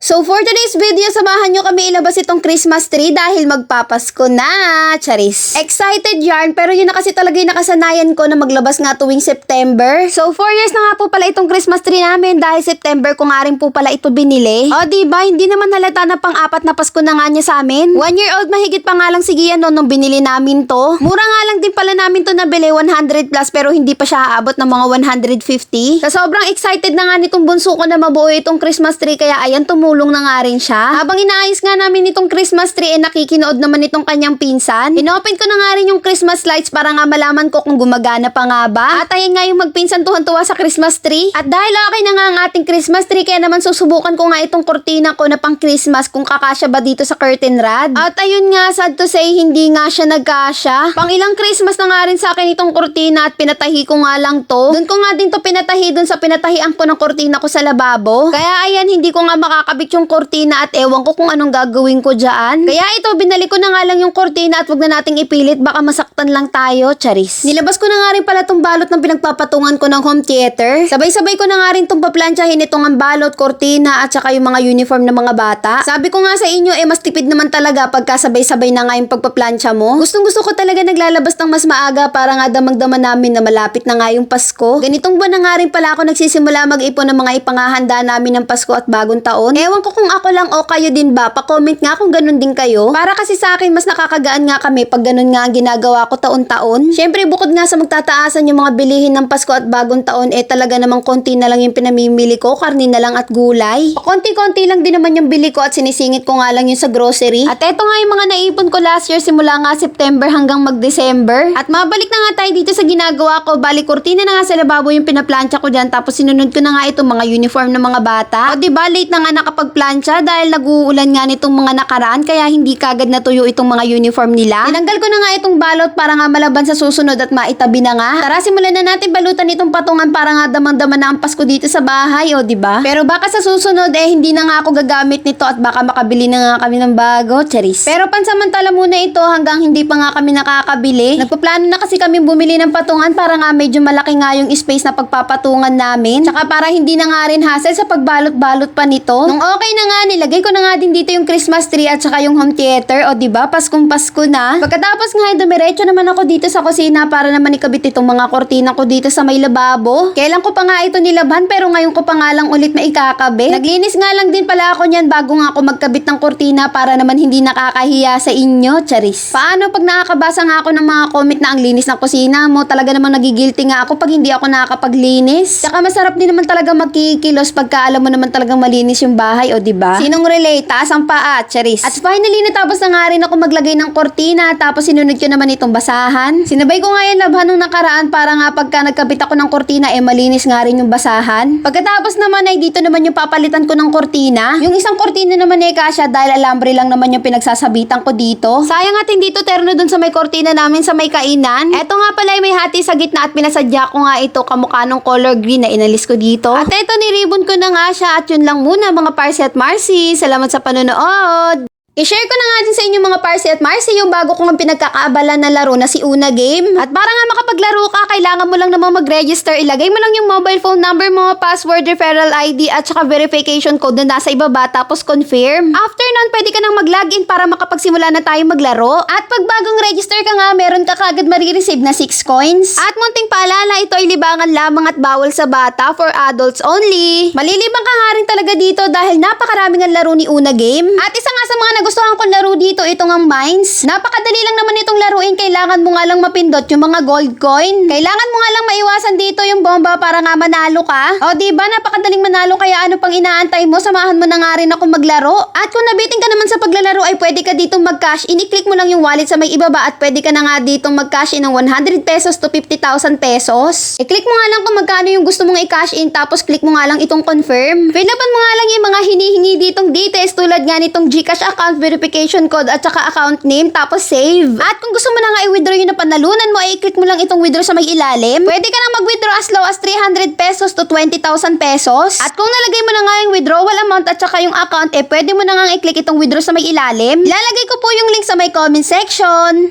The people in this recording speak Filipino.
So for today's video, samahan nyo kami ilabas itong Christmas tree dahil magpapasko na, charis. Excited yarn, pero yun na kasi talaga yung nakasanayan ko na maglabas nga tuwing September. So 4 years na nga po pala itong Christmas tree namin dahil September ko nga rin po pala ito binili. O diba, hindi naman halata na pang-apat na Pasko na nga niya sa amin. One year old mahigit pa nga lang si Gian noon nung binili namin to. Mura nga lang din pala namin to nabili, 100 plus pero hindi pa siya aabot ng mga 150. Sa sobrang excited na nga nitong bunso ko na mabuo itong Christmas tree kaya ayan tumulong na nga rin siya. Habang inaayos nga namin itong Christmas tree eh nakikinood naman itong kanyang pinsan. Inopen ko na nga rin yung Christmas lights para nga malaman ko kung gumagana pa nga ba. At ayan nga yung magpinsan tuhan-tuwa sa Christmas tree. At dahil okay na nga ang ating Christmas tree kaya naman susubukan ko nga itong kurtina ko na pang Christmas kung kakasya ba dito sa curtain rod. At ayun nga sad to say hindi nga siya nagkasya. Pang ilang Christmas na nga rin sa akin itong kurtina at pinatahi ko nga lang to. Doon ko nga din to pinatahi doon sa pinatahian ko ng kurtina ko sa lababo. Kaya ayan hindi ko nga makakabit yung kurtina at ewan ko kung anong gagawin ko dyan. Kaya ito binalik ko na nga lang yung kurtina at wag na nating ipilit baka masaktan lang tayo, charis. Nilabas ko na nga rin pala tong balot ng pinagpapatungan ko ng home theater. Sabay-sabay ko na nga rin tong paplansyahin itong ang balot, kurtina at saka yung mga uniform ng mga bata. Sabi ko nga sa inyo eh mas tipid naman talaga pagka sabay-sabay na nga yung pagpaplansya mo. Gustong gusto ko talaga naglalabas ng mas maaga para nga damang-dama namin na malapit na nga yung Pasko. Ganitong buwan na nga rin pala ako nagsisimula mag-ipon ng mga ipangahanda namin ng Pasko at bagong taon. Ewan ko kung ako lang o kayo din ba, pa-comment nga kung ganun din kayo. Para kasi sa akin mas nakakagaan nga kami pag ganun nga ang ginagawa ko taon-taon. Syempre bukod nga sa magtataasan yung mga bilihin ng Pasko at bagong taon, eh talaga namang konti na lang yung pinamimili ko, karni na lang at gulay. Konti-konti lang din naman yung bili ko at sinisingit ko nga lang yung sa grocery. At eto nga yung mga naipon ko last year simula nga September hanggang mag-December. At mabalik na nga tayo dito sa ginagawa ko. Bali, kurtina na nga sa lababo yung pinaplansya ko dyan. Tapos sinunod ko na nga itong mga uniform ng mga bata. O diba, late na nga nakapagplansya dahil nag-uulan nga nitong mga nakaraan. Kaya hindi kagad natuyo itong mga uniform nila. Tinanggal ko na nga itong balot para nga malaban sa susunod at maitabi na nga. Tara, simulan na natin balutan itong patungan para nga damang-dama na ang Pasko dito sa bahay. O diba? Pero baka sa susunod eh hindi na nga ako gagamit nito at baka makabili na nga kami ng bago. Charis. Pero pansamantala muna ito hanggang hindi pa nga kami nakakabili. Nagpaplano na kasi kami bumili ng patungan para nga medyo malaki nga yung space na pagpapatungan namin. Tsaka para hindi na nga rin hassle sa pagbalot-balot pa nito. Nung okay na nga, nilagay ko na nga din dito yung Christmas tree at saka yung home theater. O diba, Paskong Pasko na. Pagkatapos nga, dumiretso naman ako dito sa kusina para naman ikabit itong mga kortina ko dito sa may lababo. Kailan ko pa nga ito nilabhan pero ngayon ko pa nga lang ulit maikakabit. Naglinis nga lang din pala ako niyan bago nga ako magkabit ng kortina para naman hindi nakakahiya sa inyo, Charis. Paano pag nakakabasa nga ako ng mga comment na ang linis ng kusina mo, talaga namang nagigilty nga ako pag hindi ako nakakapaglinis. Tsaka masarap din naman talaga magkikilos pagka alam mo naman talagang malinis yung bahay, o di ba? Sinong relate? Taas ang paa, Charis. At finally, natapos na nga rin ako maglagay ng kortina, tapos sinunod ko naman itong basahan. Sinabay ko nga yung labhan nung nakaraan para nga pagka nagkabit ako ng kortina, eh malinis nga rin yung basahan. Pagkatapos naman ay dito naman yung papalitan ko ng kortina. Yung isang kortina naman eh kasya dahil alambre lang naman yung pinagsasabitan ko dito. Sayang at hindi to terno dun sa may kortina namin sa may kainan. Eto nga pala ay may hati sa gitna at pinasadya ko nga ito kamukha ng color green na inalis ko dito. At eto niribon ko na nga siya at yun lang muna mga Parsi at Marcy. Salamat sa panonood! I-share ko na nga din sa inyo mga Parsi at Marcy yung bago kong pinagkakaabalan na laro na si Una Game. At para nga makapaglaro ka, kailangan mo lang namang mag-register. Ilagay mo lang yung mobile phone number mo, password, referral ID, at saka verification code na nasa ibaba, tapos confirm. After nun, pwede ka nang mag-login para makapagsimula na tayo maglaro. At pag bagong register ka nga, meron ka kagad marireceive na 6 coins. At munting paalala, ito ay libangan lamang at bawal sa bata for adults only. Malilibang ka nga rin talaga dito dahil napakaraming ang laro ni Una Game. At isa nga sa mga nagustuhan kong laro dito, itong ang Mines. Napakadali lang naman itong laruin, kailangan mo nga lang mapindot yung mga gold coin. Kailangan mo nga lang maiwasan dito yung bomba para nga manalo ka. O di ba napakadaling manalo kaya ano pang inaantay mo, samahan mo na nga rin ako maglaro. At kung nabitin ka naman sa paglalaro ay pwede ka ditong mag-cash in, i-click mo lang yung wallet sa may ibaba at pwede ka na nga ditong mag-cash in ng 100 pesos to 50,000 pesos. I-click mo nga lang kung magkano yung gusto mong i-cash in tapos click mo nga lang itong confirm. Fill upan mo nga lang yung mga hinihingi ditong details tulad nga nitong Gcash account verification code at saka account name tapos save. At kung gusto mo na nga i-withdraw yung napanalunan mo ay i-click mo lang itong withdraw sa may ilalim. Pwede ka nang mag-withdraw as low as 300 pesos to 20,000 pesos. At kung nalagay mo na nga yung withdrawal amount at saka yung account eh pwede mo na nga i-click itong withdraw sa may ilalim. Ilalagay ko po yung link sa may comment section.